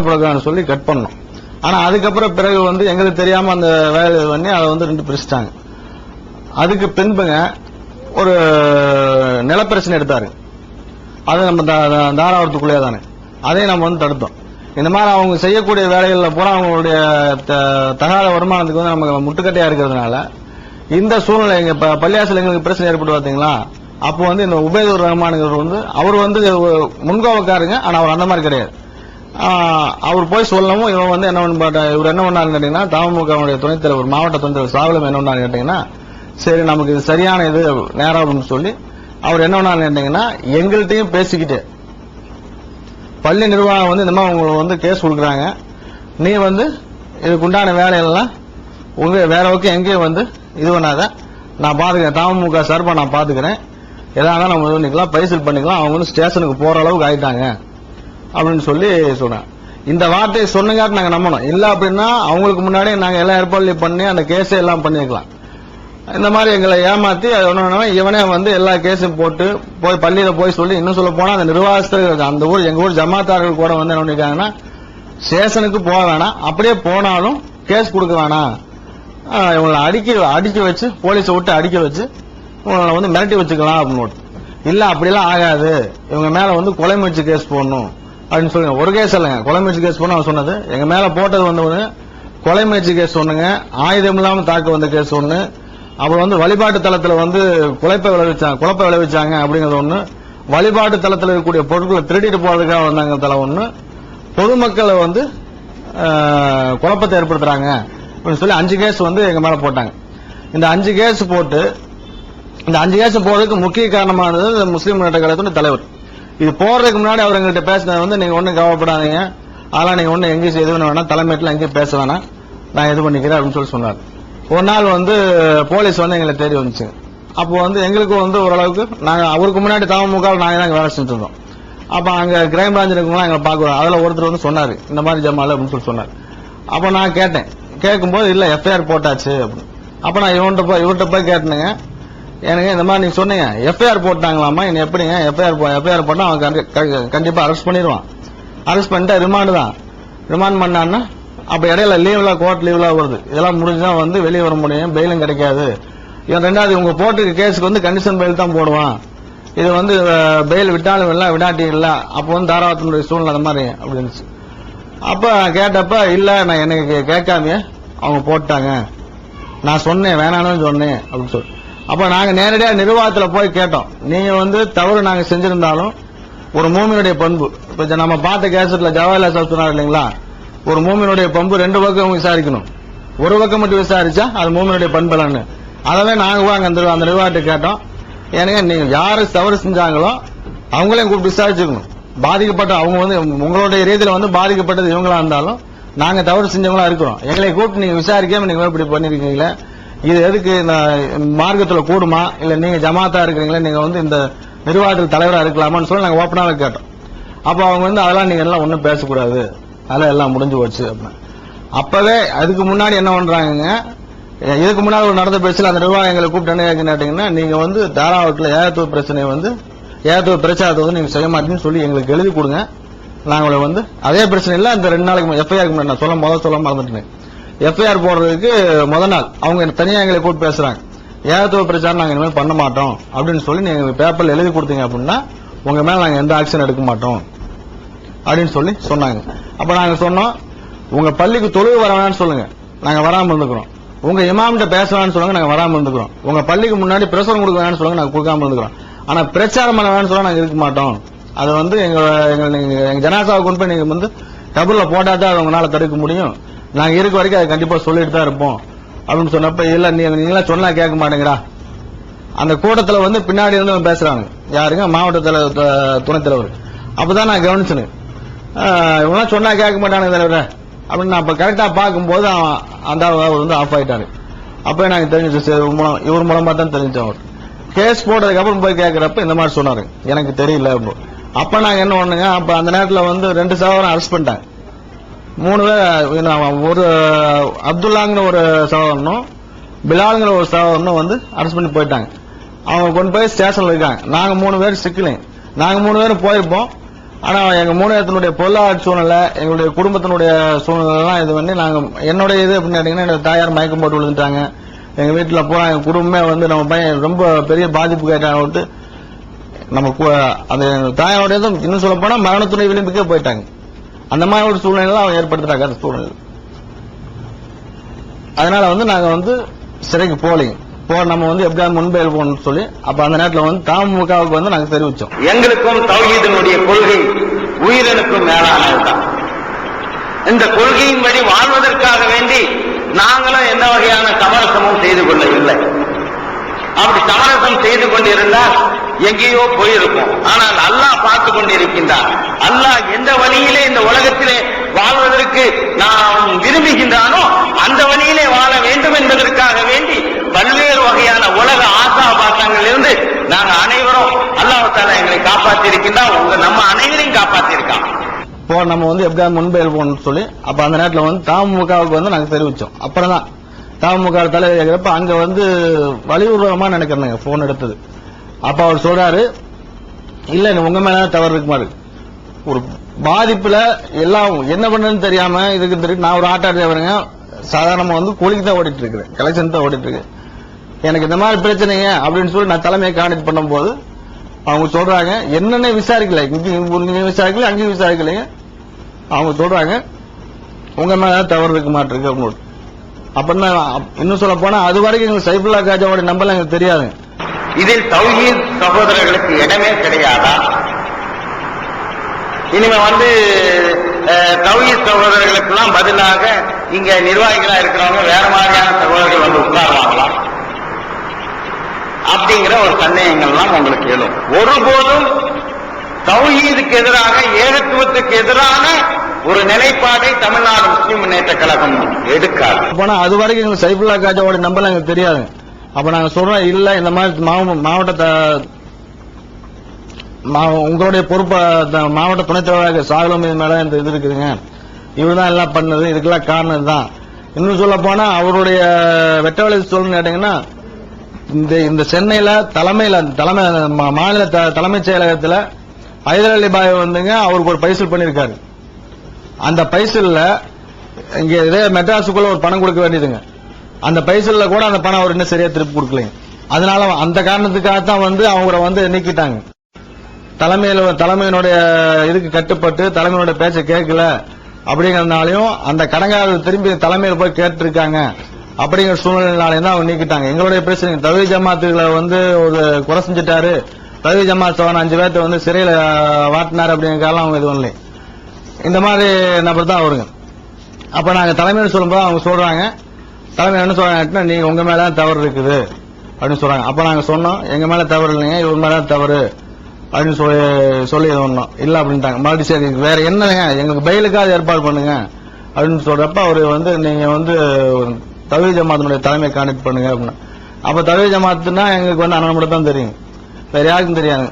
Program சொல்லி cut பண்ணோம் ஆனா அதுக்கப்புறம் பிறகு வந்து எங்களுக்கு தெரியாம அந்த வேலை பண்ணி அதை வந்து ரெண்டு பிரிச்சிட்டாங்க. அதுக்கு பின்புங்க ஒரு நிலப்பிரச்சனை எடுத்தாரு. அது நம்ம தாராவரத்துக்குள்ளே தானே. அதையும் நம்ம வந்து தடுத்தோம். இந்த மாதிரி அவங்க செய்யக்கூடிய வேலைகள்ல பூரா அவங்களுடைய த- தகாத வருமானத்துக்கு வந்து நமக்கு முட்டுக்கட்டையா இருக்கிறதுனால இந்த சூழ்நிலை எங்க ப- எங்களுக்கு பிரச்சனை ஏற்பட்டு பார்த்தீங்களா அப்போ வந்து இந்த உபேதூர் ரஹ்மானுங்கிறவர் வந்து அவர் வந்து முன்கோவக்காருங்க ஆனா அவர் அந்த மாதிரி கிடையாது. அவர் போய் சொல்லவும் இவன் வந்து என்ன பண்ண இவர் என்ன பண்ணாருன்னு கேட்டீங்கன்னா தமுகவுடைய துணைத் தலைவர் மாவட்ட துணைத் தலைவர் சாவலம் என்ன பண்ணாரு கேட்டீங்கன்னா சரி நமக்கு இது சரியான இது நேரம் அப்படின்னு சொல்லி அவர் என்ன பண்ணாரு கேட்டீங்கன்னா எங்கள்கிட்டயும் பேசிக்கிட்டு பள்ளி நிர்வாகம் வந்து இந்த மாதிரி உங்களுக்கு வந்து கேஸ் கொடுக்குறாங்க. நீ வந்து இதுக்குண்டான வேலையெல்லாம் உங்க வேற ஓகே எங்கேயும் வந்து இது பண்ணாத. நான் பாத்துக்கிறேன். தமுக சார்பா நான் பாத்துக்கிறேன். எதா இருந்தாலும் நம்ம இது பண்ணிக்கலாம் பைசல் பண்ணிக்கலாம். அவங்க வந்து ஸ்டேஷனுக்கு போற அளவுக்கு ஆயிட்டாங்க. அப்படின்னு சொல்லி சொன்னேன். இந்த வார்த்தையை சொன்னங்காட்டு நாங்கள் நம்பணும். இல்லை அப்படின்னா அவங்களுக்கு முன்னாடி நாங்கள் எல்லா ஏற்பாடுலையும் பண்ணி அந்த கேஸை எல்லாம் பண்ணியிருக்கலாம் இந்த மாதிரி எங்களை ஏமாத்தி அது ஒன்று இவனே வந்து எல்லா கேஸும் போட்டு போய் பள்ளியில் போய் சொல்லி இன்னும் சொல்ல போனால் அந்த நிர்வாகஸ்தர்கள் அந்த ஊர் எங்கள் ஊர் ஜமாத்தார்கள் கூட வந்து என்ன பண்ணிருக்காங்கன்னா ஸ்டேஷனுக்கு போக வேணாம். அப்படியே போனாலும் கேஸ் கொடுக்க வேணாம். இவங்களை அடிக்க அடிக்க வச்சு போலீஸை விட்டு அடிக்க வச்சு இவங்களை வந்து மிரட்டி வச்சுக்கலாம் அப்படின்னு இல்லை அப்படிலாம் ஆகாது. இவங்க மேலே வந்து கொலை முயற்சி கேஸ் போடணும். அப்படின்னு சொல்லுங்க. ஒரு கேஸ் இல்லைங்க. கொலை முயற்சி கேஸ் போன அவன் சொன்னது. எங்க மேல போட்டது வந்து கொலை முயற்சி கேஸ் ஒண்ணுங்க. ஆயுதம் இல்லாமல் தாக்க வந்த கேஸ் ஒண்ணு. அப்புறம் வந்து வழிபாட்டு தளத்துல வந்து குழப்ப விளைவிச்சாங்க குழப்ப விளைவிச்சாங்க அப்படிங்கிறது ஒண்ணு. வழிபாட்டு தளத்தில் இருக்கக்கூடிய பொருட்களை திருடிட்டு போறதுக்காக வந்தாங்க தலை ஒண்ணு. பொதுமக்களை வந்து குழப்பத்தை ஏற்படுத்துறாங்க அப்படின்னு சொல்லி அஞ்சு கேஸ் வந்து எங்க மேல போட்டாங்க. இந்த அஞ்சு கேஸ் போட்டு இந்த அஞ்சு கேஸ் போறதுக்கு முக்கிய காரணமானது முஸ்லீம் முன்னேற்ற கழகத்தினுடைய தலைவர். இது போறதுக்கு முன்னாடி அவர் எங்கள்கிட்ட பேசினது வந்து நீங்க ஒன்றும் கவலைப்படாதீங்க. அதெல்லாம் நீங்க ஒன்றும் எங்கேயும் எது பண்ண வேணாம் தலைமையில எங்கேயும் பேச வேணாம். நான் இது பண்ணிக்கிறேன் அப்படின்னு சொல்லி சொன்னார். ஒரு நாள் வந்து போலீஸ் வந்து எங்களை தேடி வந்துச்சு. அப்போ வந்து எங்களுக்கும் வந்து ஓரளவுக்கு நாங்கள் அவருக்கு முன்னாடி தமமுக நாங்கள் தான் வேலை செஞ்சுட்டு இருந்தோம். அங்கே கிரைம் பிரான்ச் இருக்கவங்க எங்களை பார்க்குறோம் அதில் ஒருத்தர் வந்து சொன்னார் இந்த மாதிரி ஜமால் அப்படின்னு சொல்லி சொன்னார். அப்போ நான் கேட்டேன். கேட்கும்போது இல்லை எஃப்ஐஆர் போட்டாச்சு அப்படின்னு. அப்போ நான் இவன்கிட்ட போய் இவர்கிட்ட போய் கேட்டேனுங்க. எனக்கு இந்த மாதிரி நீங்க சொன்னீங்க. எஃப்ஐஆர் போட்டாங்களாமா என்ன எப்படிங்க எஃப்ஐஆர் எஃப்ஐஆர் போட்டா அவன் கண்டிப்பா அரெஸ்ட் பண்ணிடுவான் அரெஸ்ட் பண்ணிட்டா ரிமாண்ட் தான். ரிமாண்ட் பண்ணான்னா அப்ப இடையில லீவ்ல கோர்ட் லீவ்ல வருது. இதெல்லாம் முடிஞ்சா வந்து வெளியே வர முடியும். பெயிலும் கிடைக்காது. இவன் ரெண்டாவது உங்க போட்டுக்கு கேஸுக்கு வந்து கண்டிஷன் பெயில் தான் போடுவான். இது வந்து பெயில் விட்டாலும் இல்லை விடாட்டி இல்லை அப்போ வந்து தாராளத்தினுடைய சூழ்நிலை அந்த மாதிரி அப்படின்னுச்சு. அப்ப கேட்டப்ப இல்ல நான் எனக்கு கேட்காம அவங்க போட்டாங்க. நான் சொன்னேன் வேணான்னு சொன்னேன் அப்படின்னு சொல்லி. அப்போ நாங்கள் நேரடியாக நிர்வாகத்தில் போய் கேட்டோம். நீங்கள் வந்து தவறு நாங்கள் செஞ்சுருந்தாலும் ஒரு மூமியுடைய பண்பு. இப்போ நம்ம பார்த்த கேசட்டில் ஜவஹர்லால் சார் சொன்னார் இல்லைங்களா? ஒரு மூமியினுடைய பண்பு ரெண்டு பக்கம் விசாரிக்கணும். ஒரு பக்கம் மட்டும் விசாரிச்சா அது மூமியினுடைய பண்பலன்னு அதவே நாங்கள் போய் அங்கே அந்த அந்த நிர்வாகத்தை கேட்டோம். ஏன்னா நீங்கள் யார் தவறு செஞ்சாங்களோ அவங்களையும் கூப்பிட்டு விசாரிச்சுக்கணும். பாதிக்கப்பட்ட அவங்க வந்து உங்களுடைய ரீதியில் வந்து பாதிக்கப்பட்டது இவங்களா இருந்தாலும் நாங்கள் தவறு செஞ்சவங்களா இருக்கிறோம். எங்களை கூப்பிட்டு நீங்கள் விசாரிக்காம நீங்கள் இப்படி பண்ணியிருக்கீங்களே இது எதுக்கு மார்க்கத்தில் கூடுமா? இல்லை நீங்கள் ஜமாத்தா இருக்கிறீங்களா? நீங்கள் வந்து இந்த நிர்வாகத்தில் தலைவராக இருக்கலாமான்னு சொல்லி நாங்கள் ஓப்பனாக கேட்டோம். அப்போ அவங்க வந்து அதெல்லாம் நீங்கள் எல்லாம் ஒன்றும் பேசக்கூடாது. அதெல்லாம் எல்லாம் முடிஞ்சு போச்சு அப்படின்னு. அப்போவே அதுக்கு முன்னாடி என்ன பண்ணுறாங்க இதுக்கு முன்னாடி ஒரு நடந்த பேச்சில் அந்த நிர்வாகம் எங்களை கூப்பிட்டு என்ன கேட்டீங்கன்னா நீங்கள் வந்து தாராவட்டில் ஏகத்துவ பிரச்சனையை வந்து ஏகத்துவ பிரச்சாரத்தை வந்து நீங்கள் செய்ய மாட்டீங்கன்னு சொல்லி எங்களுக்கு எழுதி கொடுங்க. நாங்களை வந்து அதே பிரச்சனை இல்லை அந்த ரெண்டு நாளைக்கு எஃப்ஐஆர் முன்னாடி நான் சொல்ல முதல் சொல்ல மறந்துட்டேன். எஃப்ஐஆர் போடுறதுக்கு முத நாள். அவங்க தனியாக எங்களை கூப்பிட்டு பேசுறாங்க. ஏகத்துவ பிரச்சாரம் நாங்கள் இனிமேல் பண்ண மாட்டோம் அப்படின்னு சொல்லி நீங்கள் பேப்பரில் எழுதி கொடுத்தீங்க அப்படின்னா உங்க மேலே நாங்கள் எந்த ஆக்ஷன் எடுக்க மாட்டோம் அப்படின்னு சொல்லி சொன்னாங்க. அப்ப நாங்கள் சொன்னோம் உங்க பள்ளிக்கு தொழுவு வர வேணாம்னு சொல்லுங்க. நாங்கள் வராமல் இருந்துக்கிறோம். உங்க இமாம்கிட்ட பேச வேணாம்னு சொல்லுங்க நாங்கள் வராமல் இருந்துக்கிறோம். உங்க பள்ளிக்கு முன்னாடி பிரசவம் கொடுக்க வேணாம்னு சொல்லுங்க நாங்கள் கொடுக்காம இருந்துக்கிறோம். ஆனா பிரச்சாரம் பண்ண வேணாம்னு சொல்ல நாங்கள் இருக்க மாட்டோம். அது வந்து எங்க எங்க ஜனாசாவை கொண்டு போய் நீங்க வந்து கபூர்ல போட்டா தான் அதை உங்களால தடுக்க முடியும். நாங்கள் இருக்க வரைக்கும் அதை கண்டிப்பாக சொல்லிட்டு தான் இருப்போம். அப்படின்னு சொன்னப்ப இல்லை நீ நீங்களாம் சொன்னால் கேட்க மாட்டேங்கிறா. அந்த கூட்டத்தில் வந்து பின்னாடி இருந்து பேசுகிறாங்க யாருங்க? மாவட்ட தலைவர் துணைத் தலைவர். அப்பதான் நான் கவனிச்சேன். இவங்களாம் சொன்னால் கேட்க மாட்டானுங்க தலைவரை. அப்படின்னு நான் இப்போ கரெக்டாக பார்க்கும்போது அவன் அந்த அவர் வந்து ஆஃப் ஆகிட்டாரு அப்போ நாங்கள் தெரிஞ்சிச்சு சரி இவர் மூலம் இவர் மூலமாக தான் தெரிஞ்சோம் அவர். கேஸ் போட்டதுக்கப்புறம் போய் கேட்குறப்ப இந்த மாதிரி சொன்னாரு. எனக்கு தெரியல அப்படின்னு. அப்போ நாங்கள் என்ன பண்ணுங்க அப்போ அந்த நேரத்தில் வந்து ரெண்டு சகோதரன் அரெஸ்ட் பண்ணிட்டாங்க. மூணு பேர் என்ன, ஒரு அப்துல்லாங்கிற ஒரு சகோதரனும் பிலாலுங்கிற ஒரு சகோதரனும் வந்து அரெஸ்ட் பண்ணி போயிட்டாங்க. அவங்க கொண்டு போய் ஸ்டேஷனில் இருக்காங்க. நாங்கள் மூணு பேர் சிக்கலையும் நாங்கள் மூணு பேரும் போயிருப்போம். ஆனால் எங்கள் மூணுத்தினுடைய பொருளாதார சூழ்நிலை எங்களுடைய குடும்பத்தினுடைய சூழ்நிலைலாம் இது பண்ணி நாங்கள் என்னுடைய இது அப்படின்னு கேட்டிங்கன்னா என்னோட தாயார் மயக்கம் போட்டு விழுந்துட்டாங்க. எங்கள் வீட்டில் போனால் எங்கள் குடும்பமே வந்து நம்ம பையன் ரொம்ப பெரிய பாதிப்பு கேட்டாங்க விட்டு நம்ம கு- அந்த தாயோடைய இன்னும் சொல்லப்போனால் போனா விளிம்புக்கே போயிட்டாங்க. அந்த மாதிரி ஒரு சூழ்நிலை அவன் ஏற்படுத்துறாங்க அந்த சூழ்நிலை. அதனால வந்து நாங்க வந்து சிறைக்கு போகலையும் போ நம்ம வந்து எப்படியாவது முன்பே போகணும்னு சொல்லி அப்ப அந்த நேரத்துல வந்து தமுகவுக்கு வந்து நாங்க தெரிவிச்சோம். எங்களுக்கும் தௌஹீதனுடைய கொள்கை உயிரினுக்கும் மேலானதுதான். இந்த கொள்கையின்படி வாழ்வதற்காக வேண்டி நாங்களும் எந்த வகையான சமரசமும் செய்து கொள்ளவில்லை அப்படி தாரசம் செய்து கொண்டிருந்தால் எங்கேயோ போயிருக்கும். ஆனால் அல்லாஹ் பார்த்து கொண்டிருக்கின்றான். அல்லாஹ் எந்த வழியிலே இந்த உலகத்திலே வாழ்வதற்கு நாம் விரும்புகின்றானோ அந்த வழியிலே வாழ வேண்டும் என்பதற்காக வேண்டி பல்வேறு வகையான உலக ஆசா ஆசாபாசங்களிலிருந்து நாங்க அனைவரும் அல்லாஹால எங்களை காப்பாற்றி இருக்கின்றான் உங்க நம்ம அனைவரையும் காப்பாற்றியிருக்கான். இப்போ நம்ம வந்து எப்படியாவது முன்பேல் போகணும்னு சொல்லி அப்ப அந்த நேரத்துல வந்து தாமுகவுக்கு வந்து நாங்க தெரிவிச்சோம். அப்புறம் தான் தமுக தலைவர் கேட்கிறப்ப அங்க வந்து வலியுறுவமா நினைக்கிறேங்க போன் எடுத்தது. அப்ப அவர் சொல்றாரு இல்ல உங்க மேல தவறு இருக்குமா? இருக்கு. ஒரு பாதிப்புல எல்லாம் என்ன பண்ணுன்னு தெரியாம இதுக்கு தெரியும் நான் ஒரு ஆட்டோ டிரைவருங்க சாதாரணமா வந்து கூலிக்கு தான் ஓடிட்டு இருக்கிறேன். கலெக்ஷன் தான் ஓடிட்டு இருக்கு எனக்கு இந்த மாதிரி பிரச்சனைங்க அப்படின்னு சொல்லி நான் தலைமையை கான்டெக்ட் பண்ணும்போது அவங்க சொல்றாங்க என்னென்ன விசாரிக்கல? இங்கேயும் விசாரிக்கல அங்கேயும் விசாரிக்கலைங்க. அவங்க சொல்றாங்க உங்க மேல தான் தவறு இருக்க. மாட்டிருக்கு அப்படின்னு அப்படின்னா இன்னும் சொல்ல போனா அது வரைக்கும் எங்களுக்கு சைஃபுல்லா காஜாவோட நம்பர் எங்களுக்கு தெரியாது. இதில் தௌஹீத் சகோதரர்களுக்கு இடமே கிடையாதா? இனிமே வந்து அஹ், தௌஹீத் சகோதரர்களுக்கெல்லாம் பதிலாக இங்க நிர்வாகிகளா இருக்கிறவங்க வேற மாதிரியான சகோதரர்கள் வந்து உட்காருவாங்களா? அப்படிங்கிற ஒரு சந்தேகங்கள்லாம் உங்களுக்கு எழும். ஒருபோதும் தௌஹீதுக்கு எதிராக ஏகத்துவத்துக்கு எதிரான ஒரு நிலைப்பாடை தமிழ்நாடு முஸ்லிம் முன்னேற்ற கழகம் எடுக்காது. போனா அது வரைக்கும் எங்களுக்கு சைஃபுல்லா காஜாவோட நம்பர் எங்களுக்கு தெரியாதுங்க அப்ப நாங்க சொல்றோம் இல்ல இந்த மாதிரி மாவட்ட மா- உங்களுடைய பொறுப்பை மாவட்ட துணைத் தலைவராக சாகலம் இது மேல இந்த இது இருக்குதுங்க. இவர்தான் எல்லாம் பண்ணது இதுக்கெல்லாம் காரணம் தான் இன்னும் சொல்ல போனா அவருடைய வெட்டவழி சொல்லணும்னு கேட்டீங்கன்னா இந்த இந்த சென்னையில தலைமையில தலைமை மா- மாநில த- தலைமைச் செயலகத்துல ஹைதர் அலி பாய் வந்துங்க அவருக்கு ஒரு பரிசல் பண்ணிருக்காரு அந்த பைசலில் இங்கே இதே மெட்ராஸுக்குள்ள ஒரு பணம் கொடுக்க வேண்டியதுங்க. அந்த பைசலில் கூட அந்த பணம் அவர் இன்னும் சரியாக திருப்பி கொடுக்கலைங்க. அதனால அந்த காரணத்துக்காக தான் வந்து அவங்கள வந்து நீக்கிட்டாங்க. தலைமையில் தலைமையினுடைய இதுக்கு கட்டுப்பட்டு தலைமையினுடைய பேச்சை கேட்கல. அப்படிங்கிறதுனாலையும் அந்த கடங்காரர் திரும்பி தலைமையில் போய் கேட்டிருக்காங்க. அப்படிங்கிற சூழ்நிலையினாலையும் தான் அவங்க நீக்கிட்டாங்க. எங்களுடைய பிரச்சனை தவி ஜமாத்துகளை வந்து ஒரு குறை செஞ்சுட்டாரு. தவி ஜமாத் சவன் அஞ்சு பேர்த்த வந்து சிறையில் வாட்டினார் அப்படிங்கிறதுக்காக அவங்க இது இல்லை இந்த மாதிரி நபர் தான் அவருங்க. அப்போ நாங்கள் தலைமையில் சொல்லும்போது அவங்க சொல்கிறாங்க தலைமை என்ன சொல்கிறாங்கன்னா நீங்கள் உங்கள் மேலே தான் தவறு இருக்குது. அப்படின்னு சொல்கிறாங்க அப்போ நாங்கள் சொன்னோம். எங்கள் மேலே தவறு இல்லைங்க. இவங்க மேலே தான் தவறு. அப்படின்னு சொல்லி சொல்லி இது இல்லை அப்படின்ட்டாங்க. மறுபடியும் சரி வேறு என்னங்க எங்களுக்கு பெயிலுக்காவது ஏற்பாடு பண்ணுங்க. அப்படின்னு சொல்கிறப்ப அவர் வந்து நீங்கள் வந்து தவி ஜமாத்தினுடைய தலைமை கான்டெக்ட் பண்ணுங்க. அப்படின்னு அப்போ தவி ஜமாத்துனா எங்களுக்கு வந்து அண்ணன் மட்டும் தான் தெரியும். வேறு யாருக்கும் தெரியாது.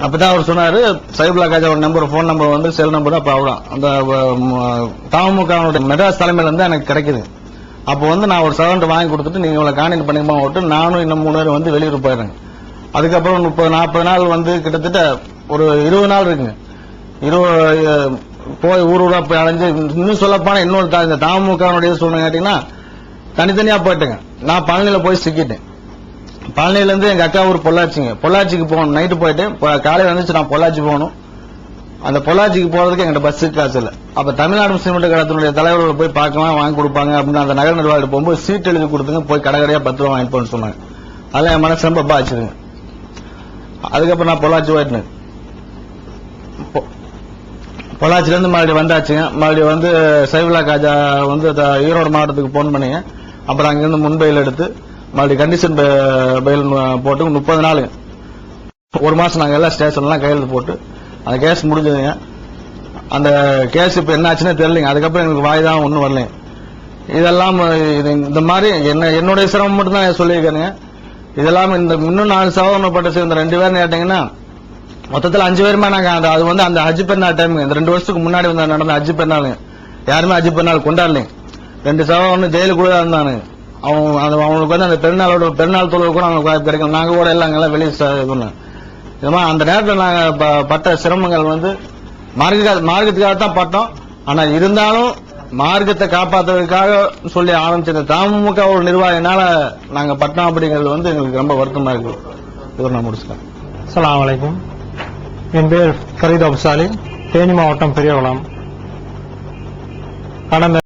அப்பதான் அவர் சொன்னாரு சைபுல்லா காஜாவோட நம்பர் போன் நம்பர் வந்து செல் நம்பர் அப்ப அவ்வளவு அந்த தாமுகனுடைய மெட்ராஸ் தலைமையில இருந்து எனக்கு கிடைக்குது. அப்போ வந்து நான் ஒரு சர்வெண்ட் வாங்கி கொடுத்துட்டு நீங்க இவ்வளவு கான்டெக்ட் பண்ணிக்கமா விட்டு நானும் இன்னும் மூணு பேர் வந்து வெளியூர் போயிடுறேங்க அதுக்கப்புறம் முப்பது நாற்பது நாள் வந்து கிட்டத்தட்ட ஒரு இருபது நாள் இருக்குங்க. இருபது போய் ஊர் ஊரா போய் அலைஞ்சு இன்னும் சொல்லப்பான இன்னொரு தா- இந்த தாமுகனுடைய சூழ்நிலை கேட்டீங்கன்னா தனித்தனியா போயிட்டேங்க. நான் பழனியில போய் சிக்கிட்டேன். பழனிலேருந்து எங்கள் அக்கா ஊர் பொள்ளாச்சிங்க. பொள்ளாச்சிக்கு போகணும். நைட்டு போயிட்டு காலையில் வந்துச்சு நான் பொள்ளாச்சி போகணும். அந்த பொள்ளாச்சிக்கு போகிறதுக்கு எங்கள்கிட்ட பஸ்ஸுக்கு காசு இல்லை அப்போ தமிழ்நாடு சிமெண்ட் லீக் கழகத்தினுடைய தலைவர்களை போய் பார்க்கலாம் வாங்கி கொடுப்பாங்க அப்படின்னு அந்த நகர நிர்வாகிட்டு போகும்போது சீட் எழுதி கொடுத்துங்க போய் கடை கடையாக பத்து ரூபா வாங்கிட்டு போன்னு சொன்னாங்க. அதெல்லாம் என் மனசு ரொம்ப பாய்ச்சிருங்க அதுக்கப்புறம் நான் பொள்ளாச்சி போயிட்டேன் பொள்ளாச்சிலேருந்து மறுபடியும் வந்தாச்சுங்க. மறுபடியும் வந்து சைவிலா காஜா வந்து ஈரோடு மாவட்டத்துக்கு போன் பண்ணிங்க. அப்புறம் அங்கேருந்து முன்பையில் எடுத்து மறுபடியும் கண்டிஷன் பெயில் போட்டு முப்பது நாள். ஒரு மாதம் நாங்கள் எல்லாம் ஸ்டேஷன்லாம் கையெழுத்து போட்டு அந்த கேஸ் முடிஞ்சதுங்க. அந்த கேஸ் இப்போ என்ன ஆச்சுன்னே தெரியலைங்க. அதுக்கப்புறம் எங்களுக்கு வாய் தான் ஒன்றும் வரலைங்க. இதெல்லாம் இது இந்த மாதிரி என்ன என்னுடைய சிரமம் மட்டும் தான் சொல்லியிருக்கேனுங்க. இதெல்லாம் இந்த இன்னும் நாலு சகோதரப்பட்ட சேர்ந்த ரெண்டு பேர் கேட்டீங்கன்னா மொத்தத்தில் அஞ்சு பேருமே நாங்கள் அந்த- அது வந்து அந்த ஹஜ் பெண்ணா டைம் இந்த ரெண்டு வருஷத்துக்கு முன்னாடி வந்து நடந்த ஹஜ் பெண்ணாளுங்க யாருமே ஹஜ் பெண்ணாள் கொண்டாடலைங்க. ரெண்டு சகோதரன் ஜெயிலுக்குள்ளே தான் இருந்தானுங்க. அவன் அது அவங்களுக்கு வந்து அந்த பெருநாளோட பெருநாள் தொழில் கூட அவங்களுக்கு வாய்ப்பு கிடைக்கும். நாங்க கூட எல்லாம் அங்கெல்லாம் வெளியே இது பண்ணோம். இதுமா அந்த நேரத்தில் நாங்க பட்ட சிரமங்கள் வந்து மார்க்க மார்க்கத்துக்காக தான் பட்டோம். ஆனால் இருந்தாலும் மார்க்கத்தை காப்பாற்றுறதுக்காக சொல்லி ஆரம்பிச்ச தமுக ஒரு நிர்வாகினால நாங்க பட்டோம் அப்படிங்கிறது வந்து எங்களுக்கு ரொம்ப வருத்தமா இருக்கு. இவர் நான் முடிச்சுட்டேன் அஸ்ஸலாமு வலைக்கும் என் பேர் ஃபரீத் அப்சாலி தேனி மாவட்டம் பெரியகுளம். கடந்த